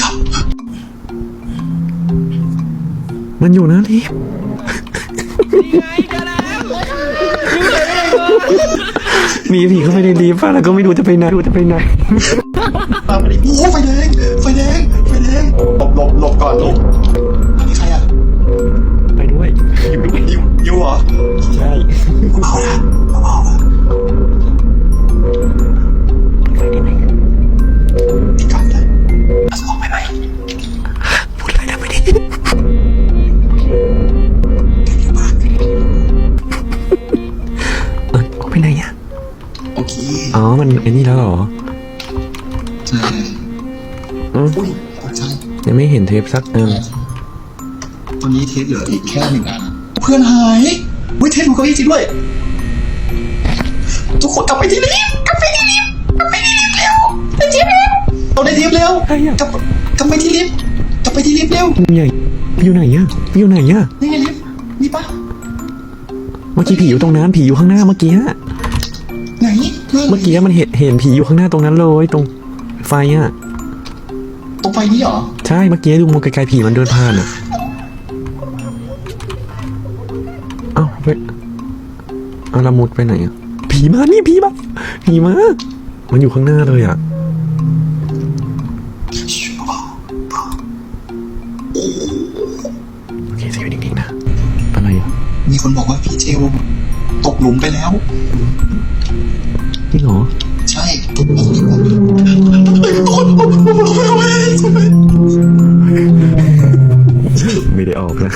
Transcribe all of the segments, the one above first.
ดับ มันอยู่นะลิฟต์หนีผีเข้าไปในลิฟต์อะแล้วก็ไม่รู้จะไปไหนรู้จะไปไหนตามมาดิโอ้ไฟแดง ไฟแดง ไฟแดงหลบหลบ มันไอ้นี่แล้วเหรอใช่อืมอุ้ยใช่ยังไม่เห็นเทปสักอันตอนนี้เทสเหลืออีกแค่หนึ่งอันเพื่อนหายวิเทสดูเก้าอี้จริงด้วย ทุกคนกลับไปที่ลิฟต์กลับไปที่ลิฟต์กลับไปที่ลิฟต์เร็วไปที่ลิฟต์เราได้ลิฟต์เร็วใครอะกลับกลับไปที่ลิฟต์กลับไปที่ลิฟต์เร็วอยู่ไหนอยู่ไหนอะอยู่ไหนอะนี่ไงลิฟต์นี่ปะเมื่อกี้ผีอยู่ตรงนั้นผีอยู่ข้างหน้าเมื่อกี้อะไหน เพื่อนเมื่อกี้มันเห็นเห็นผีอยู่ข้างหน้าตรงนั้นเลยตรงไฟอะ ตรงไฟนี้เหรอ ใช่ เมื่อกี้ดูมองไกลๆผีมันเดินผ่านอะ เอ้าไปเอาละมุดไปไหนอะ ผีมา นี่ผีมาผีมา มันอยู่ข้างหน้าเลยอะชิวเบาโอเคสิอยู่นิ่งๆนะอะไรอะๆมีคนบอกว่าพี่เจลตกหลุมไปแล้ว จริงเหรอใช่ทุกคนไม่ได้ออกนะ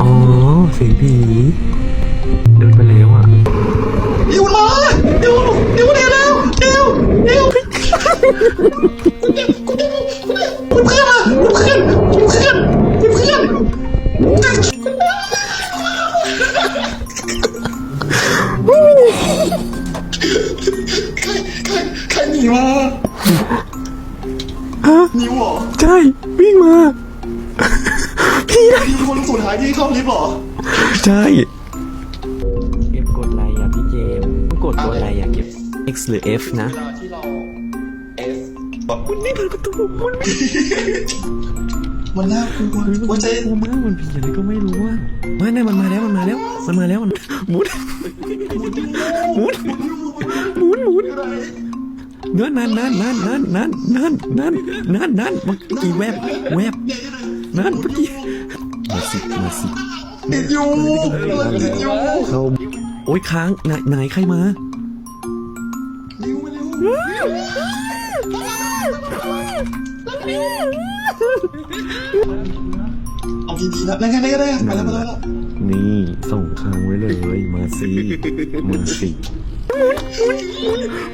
อ๋อเสียงผีเดินไปเลย X หรือ F นะเวลาที่เรา F มันไม่เปิดประตูมันไม่มันน่ากลัวว่าจะกลัวมากมันผีอะไรก็ไม่รู้อะไม่ไม่มันมาแล้วมันมาแล้ว มันมาแล้วมันหมุนหมุนหมุนหมุนนั่นนั่นนั่นนั่นนั่นนั่นนั่นนั่นนั่นนั่นเมื่อกี้แวบแวบนั่นเมื่อกี้มาสิมาสิติดอยู่มันติดอยู่เขาโอ๊ยค้างไหนไหนใครมา เอาดีๆนะนั่นไงนั่นไงนั่นไงไปแล้วไปแล้วไปแล้วนี่ส่งค้างไว้เลย มาสิมาสิ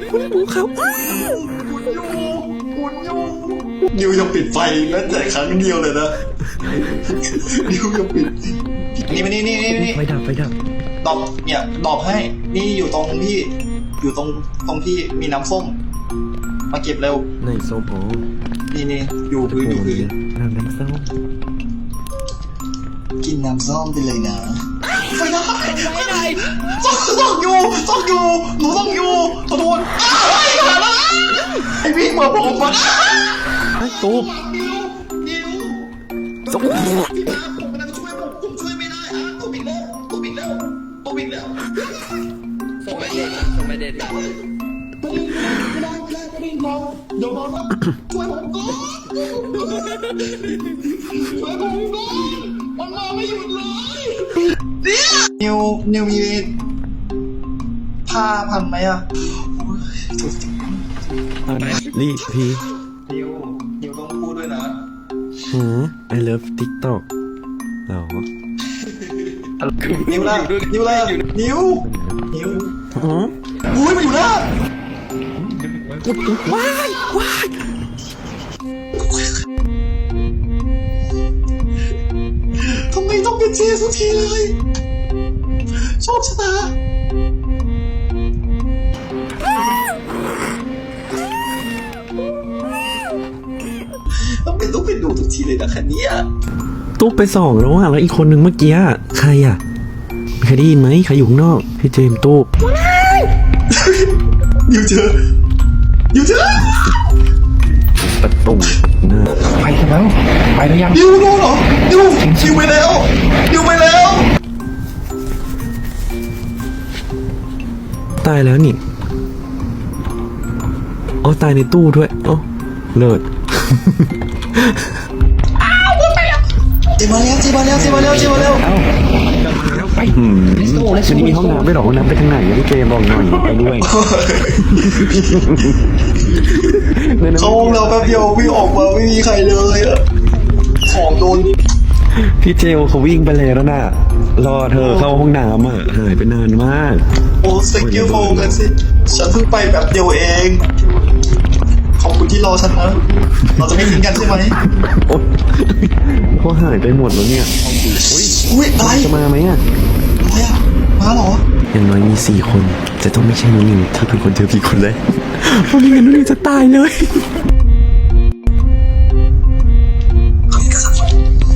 คุณปูครับนิวยังปิดไฟแม้แต่ครั้งเดียวเลยนะนิวยังปิด นี่มานี่นี่นี่นี่ไฟดับไฟดับดอบเนี่ยดอบให้ นี่อยู่ตรงพี่ อยู่ตรงตรงพี่มีน้ำส้ม มาเก็บเร็วในโซมอ๋อ นี่นี่อยู่พื้นอยู่พื้นน้ำน้ำส้มกินน้ำส้มไปเลยนะไม่ได้ไม่ได้ต้องต้องอยู่ต้องอยู่หนูต้องอยู่ขอโทษไอ้พี่มาบอกมาไอ้ตูบสมส่งไปเด็ดส่งไปเด็ด ไม่ได้ไม่ได้ไม่ได้ไม่ได้รอเดี๋ยวรอนะช่วยผมก่อนช่วยผมก่อนมันมาไม่หยุดเลยนิวนิวมีผ้าพันไหมอะรีพีนิวนิวต้องพูดด้วยนะฮะ I love TikTok เหรอนิวล่ะนิวล่ะนิวนิวอ๋ออุ้ยมันอยู่ห น้าว้ายว้ายทำไมต้องเป็นเจสุกทีเลยชอบชะตาทำไมต้องเป็นดูทุกทีเลยนะคันนี้อะตุ๊กไปสองแล้วอะแล้วอีกคนนึงเมื่อกี้อะใครอะใครได้ยินไหมใครอยู่ข้างนอกพี่เจมส์ตุ๊กนิวเจอ อยู่ที่ไหนประตูหน้าไปกันแล้วไปแล้วยังดิวรู้เหรอดิวดิวไปแล้วดิวไปแล้วตายแล้วนี่อ๋อตายในตู้ด้วยอ๋อเลิศเจมาแล้วเจมาแล้วเจมาแล้วเจมาแล้ว ไปอืม let's go let's วัน go นี้มีห้องน้ำด้วยเหรอห้องน้ำไปทางไหนอะพี่เจมบอกหน่อยไปด้วยในนั้นเข้าห้องเราแป๊บเดียววิ่งออกมาไม่มีใครเลยอะของโดนพี่เจลเขาวิ่งไปเลยแล้วน่ะ รอเธอเข้าห้องน้ำอะหายไปนานมาก โอ้สกิลโฟกันสิฉันเพิ่งไปแบบเดียวเอง ขอบคุณที่รอฉันนะเราจะไม่ทิ้งกันใช่ไหมโอ๊ยเขาหายไปหมดแล้วเนี่ย อุ้ยอะไรจะมาไหมอะอะไรอะมาเหรออย่างน้อยมีสี่คนจะต้องไม่ใช่น้องนิวที่เป็นคนเจอผีคนแรกเพราะไม่งั้นน้องนิวจะตายเลย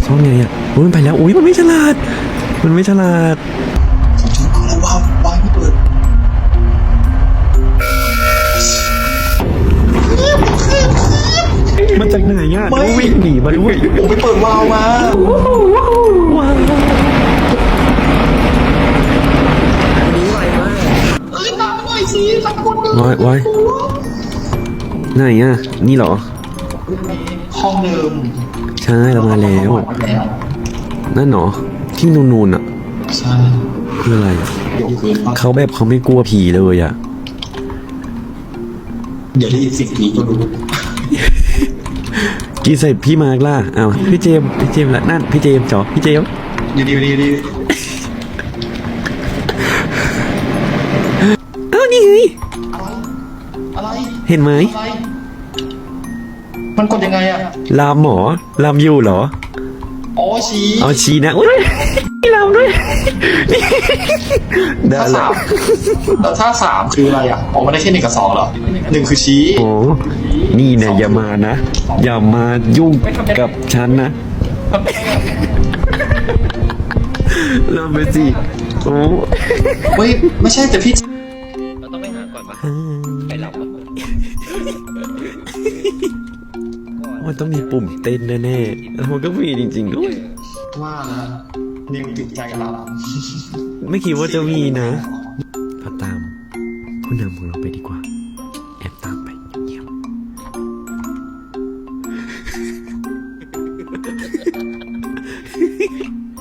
ช่องไงอะอุ้ยมันไปแล้วอุ้ยมันไม่ฉลาด มันไม่ฉลาดอะไรวะวายไม่เปิดมันจากไหนอะแล้ววิ่งหนีมาด้วยผมไปเปิดวาล์วมา ว้ายว้ายไหนอะ นี่เหรอ ห้องเดิมใช่เรามาแล้ว นั่นเหรอที่นูนๆอะ ใช่คืออะไรอะเดี๋ยวเกินปะเขาแบบเขาไม่กลัวผีเลยอะ เดี๋ยวได้ยินเสิ่งนี้ก็รู้กีใส่พี่มาร์กล่ะอ้าวพี่เจมส์พี่เจมส์ละนั่นพี่เจมส์จ๋อพี่เจมส์ดีดีดีดีอ้ เห็นไหมอะไรมันกดยังไงอะลามหมอลามอยู่เหรอ อ๋อชี้เอาชีนะอุ้ยมีลามด้วยได้ถ้าแล้สาวมแล้วถ้าสามคืออะไรอะออกมาได้แค่หนึ่งกับสองเหรอหนึ่งคือชี้ โอ้นี่เนี่ยอย่ามานะ อย่ามายุ่งกับฉันนะลามไปสิโอ้ เฮ้ย ไม่ใช่แต่พี่ เราต้องไปหาก่อนปะไปหลับปะ มันต้องมีปุ่มเต้นแน่ๆแล้วมันก็มีจริง ๆ ด้วย ว่านะนิวติดใจกับเราไม่คิดว่าจะมีนะพาตามผู้นำของเราไปดีกว่า แอบตามไปเงียบ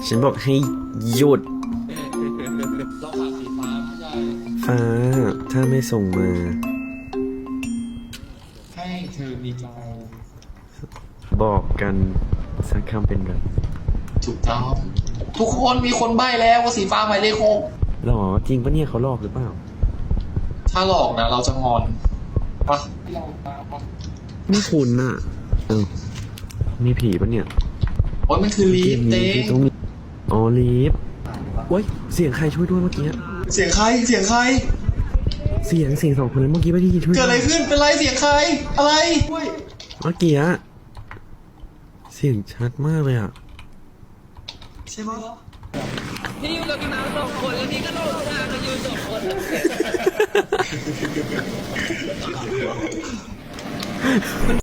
ๆฉันบอกให้หยุดเราขาดสีฟ้าไม่ใช่ฟ้าถ้าไม่ส่งมาให้เธอ มีใจ บอกกันสักคำเป็นไรถูกต้อง ทุกคนมีคนใบ้แล้วว่าสีฟ้าหมายเลขหกหรอจริงปะเนี่ยเขาหลอกหรือเปล่า ถ้าหลอกนะ เราจะงอนปะไม่คุ้นอะเอ้ามีผีปะเนี่ยโอ้ยมันคือลีฟมีเต้ที่ต้องมีอ๋อลีฟโอ้ยเสียงใครช่วยด้วยเมื่อกี้เสียงใครเสียงใคร เสียงเสียงสองคนนั้นเมื่อกี้ไม่ได้ยินช่วยเกิดอะไรขึ้นเป็นไรเสียงใคร อะไรเมื่อกี้อะเสียงชัดมากเลยอะใช่ปะพี่อยู่กับน้ำสองคนแล้วพี่ก็ลงมากันอยู่สองคน